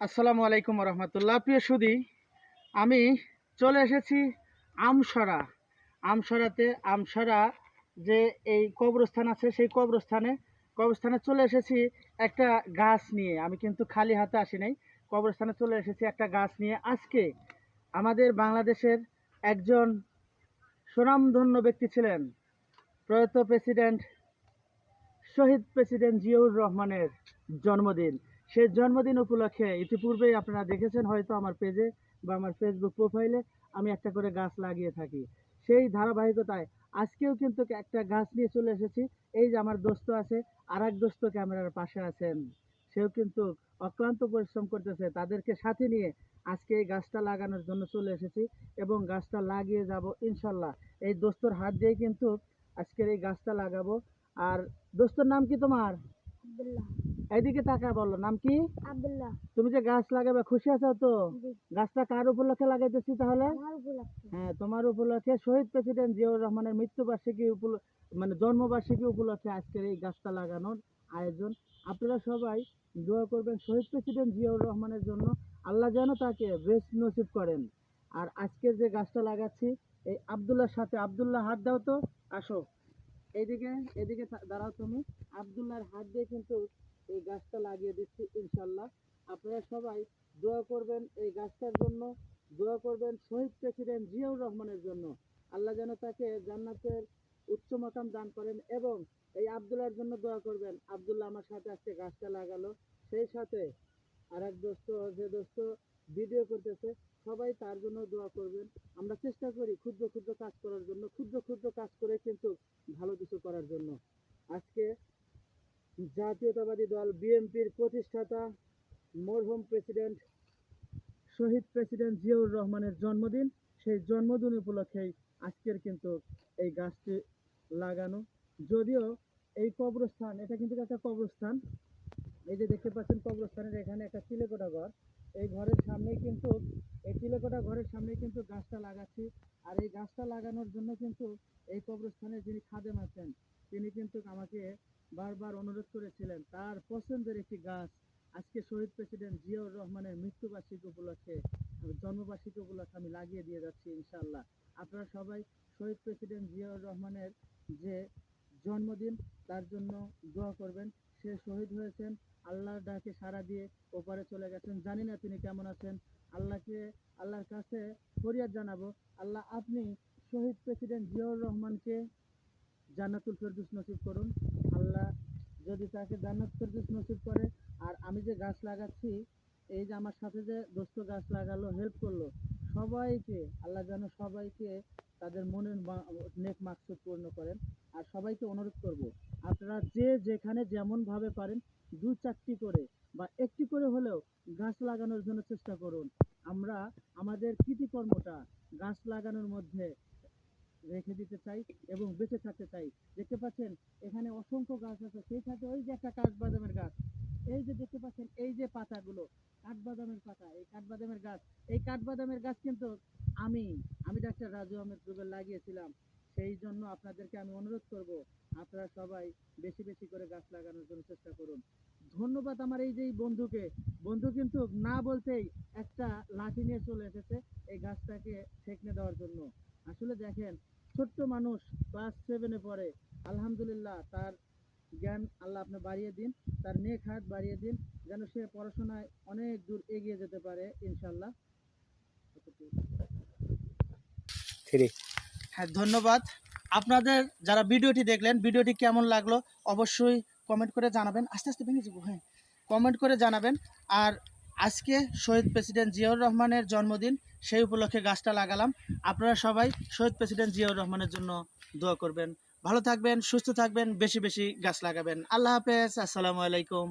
আসসালামু আলাইকুম রহমতুল্লাহ প্রিয় সুদী, আমি চলে এসেছি আমসরা। আমসরাতে আমসরা যে এই কবরস্থান আছে, সেই কবরস্থানে কবরস্থানে চলে এসেছি একটা গাছ নিয়ে। আমি কিন্তু খালি হাতে আসি নাই। কবরস্থানে চলে এসেছি একটা গাছ নিয়ে। আজকে আমাদের বাংলাদেশের একজন সুনামধন্য ব্যক্তি ছিলেন, প্রয়াত প্রেসিডেন্ট, শহীদ প্রেসিডেন্ট জিয়াউর রহমানের জন্মদিন। সেই জন্মদিন উপলক্ষে ইতিপূর্বেই আপনারা দেখেছেন হয়তো আমার পেজে বা আমার ফেসবুক প্রোফাইলে আমি একটা করে গাছ লাগিয়ে থাকি। সেই ধারাবাহিকতায় আজকেও কিন্তু একটা গাছ নিয়ে চলে এসেছি। এই যে আমার দোস্ত আছে আর এক দোস্ত ক্যামেরার পাশে আছেন। সেও কিন্তু অক্লান্ত পরিশ্রম করতেছে। তাদেরকে সাথে নিয়ে আজকে এই গাছটা লাগানোর জন্য চলে এসেছি এবং গাছটা লাগিয়ে যাব ইনশাল্লাহ। এই দোস্তর হাত দিয়েই কিন্তু আজকের এই গাছটা লাগাবো। আর দোস্তর নাম কি তোমার? এইদিকে তাকা বলো নাম কি? আব্দুল্লাহ। তুমি যে গাছ লাগাবে খুশি আছো তো? গাছটা কার উপলক্ষে লাগাইতেছি তাহলে? হ্যাঁ তোমার উপলক্ষে শহীদ প্রেসিডেন্ট জিয়াউর রহমানের মৃত্যুবার্ষিকী মানে জন্মবার্ষিকী উপলক্ষে আজকের এই গাছটা লাগানোর আয়োজন। আপনারা সবাই দোয়া করবেন শহীদ প্রেসিডেন্ট জিয়াউর রহমানের জন্য। আল্লাহ যেন তাকে বেস্ট নসিব করেন। আর আজকে যে গাছটা লাগাচ্ছি এই আব্দুল্লাহর সাথে আব্দুল্লাহ হাত দাও তো আসো। এইদিকে এদিকে দাঁড়াও তুমি। আব্দুল্লাহর হাত দিয়ে কিন্তু এই গাছটা লাগিয়ে দিচ্ছি, ইনশাল্লাহ। আপনারা সবাই দোয়া করবেন এই গাছটার জন্য, দোয়া করবেন শহীদ প্রেসিডেন্ট জিয়াউর রহমানের জন্য। আল্লাহ যেন তাকে জান্নাতের উচ্চ মাকাম দান করেন এবং এই আব্দুল্লাহর জন্য দোয়া করবেন। আব্দুল্লাহ আমার সাথে আজকে গাছটা লাগালো, সেই সাথে আর এক দোস্ত, যে দোস্ত ভিডিও করতেছে, সবাই তার জন্য দোয়া করবেন। আমরা চেষ্টা করি ক্ষুদ্র ক্ষুদ্র কাজ করার জন্য, ক্ষুদ্র ক্ষুদ্র কাজ করে কিন্তু ভালো কিছু করার জন্য আজকে জাতীয়তাবাদী দল বিএনপির প্রতিষ্ঠাতা, মরহুম প্রেসিডেন্ট, শহীদ প্রেসিডেন্ট জিয়াউর রহমানের জন্মদিন। সেই জন্মদিন উপলক্ষেই আজকের কিন্তু এই গাছটি লাগানো। যদিও এই কবরস্থান, এটা কিন্তু একটা কবরস্থান। এই যে দেখতে পাচ্ছেন কবরস্থানের এখানে একটা চিলেকোটা ঘর। এই ঘরের সামনেই কিন্তু, এই চিলেকোটা ঘরের সামনেই কিন্তু গাছটা লাগাচ্ছি। আর এই গাছটা লাগানোর জন্য কিন্তু এই কবরস্থানের যিনি খাদেম আছেন, তিনি কিন্তু আমাকে বারবার অনুরোধ করেছিলেন, তার পছন্দের একটি গাছ আজকে শহীদ প্রেসিডেন্ট জিয়াউর রহমানের মৃত্যুবার্ষিকী উপলক্ষে, জন্মবার্ষিকী উপলক্ষে আমি লাগিয়ে দিয়ে যাচ্ছি ইনশাল্লাহ আপনারা সবাই শহীদ প্রেসিডেন্ট জিয়াউর রহমানের যে জন্মদিন, তার জন্য দোয়া করবেন। সে শহীদ হয়েছেন, আল্লাহর ডাকে সাড়া দিয়ে ওপারে চলে গেছেন। জানি না তিনি কেমন আছেন। আল্লাহকে, আল্লাহর কাছে ফরিয়াদ জানাব। আল্লাহ আপনি শহীদ প্রেসিডেন্ট জিয়াউর রহমানকে জান্নাতুল ফেরদৌস নসিব করুন। যদি তাকে জান্নাত ফেরদৌস নসিব করে, আর আমি যে গাছ লাগাচ্ছি, এই যে আমার সাথে যে দোস্ত গাছ লাগালো হেল্প করল, সবাইকে, আল্লাহ যেন সবাইকে তাদের মনের নেক মাকসুদ পূর্ণ করেন। আর সবাইকে অনুরোধ করব, আপনারা যে যেখানে যেমন ভাবে পারেন, দু চারটি করে বা একটি করে হলেও গাছ লাগানোর জন্য চেষ্টা করুন। আমরা, আমাদের কৃতিকর্মটা গাছ লাগানোর মধ্যে রেখে দিতে চাই এবং বেঁচে থাকতে চাই। দেখতে পাচ্ছেন, এখানে অসংখ্য গাছ আছে। সেই সাথে ওই যে একটা কাঠবাদামের গাছ। এই যে দেখতে পাচ্ছেন, এই যে পাতাগুলো, কাঠবাদামের পাতা, এই কাঠবাদামের গাছ। এই কাঠবাদামের গাছ কিন্তু আমি আমি ডাক্তার রাজু আহমেদ রুবেল লাগিয়েছিলাম। সেই জন্য আপনাদেরকে আমি অনুরোধ করব, আপনারা সবাই বেশি বেশি করে গাছ লাগানোর জন্য চেষ্টা করুন। ধন্যবাদ আমার এই যে বন্ধুকে। বন্ধু কিন্তু না বলতেই একটা লাঠি নিয়ে চলে এসেছে এই গাছটাকে ঠেকনে দেওয়ার জন্য। আসলে দেখেন ছোট্ট মানুষ ক্লাস সেভেনে পড়ে আলহামদুলিল্লাহ তার জ্ঞান আল্লাহ আপনি বাড়িয়ে দিন তার নেক হাত বাড়িয়ে দিন যেন সে পড়াশোনায় অনেক দূর এগিয়ে যেতে পারে ইনশাল্লাহ হ্যাঁ ধন্যবাদ। আপনাদের যারা ভিডিওটি দেখলেন ভিডিওটি কেমন লাগল অবশ্যই কমেন্ট করে জানাবেন। আস্তে আস্তে ভেঙে যাব হ্যাঁ। কমেন্ট করে জানাবেন। আর আজকে শহীদ প্রেসিডেন্ট জিয়াউর রহমানের জন্মদিন, সেই উপলক্ষে গাছটা লাগালাম। আপনারা সবাই শহীদ প্রেসিডেন্ট জিয়াউর রহমানের জন্য দোয়া করবেন। ভালো থাকবেন, সুস্থ থাকবেন, বেশি বেশি গাছ লাগাবেন। আল্লাহ হাফেজ, আসসালামু আলাইকুম।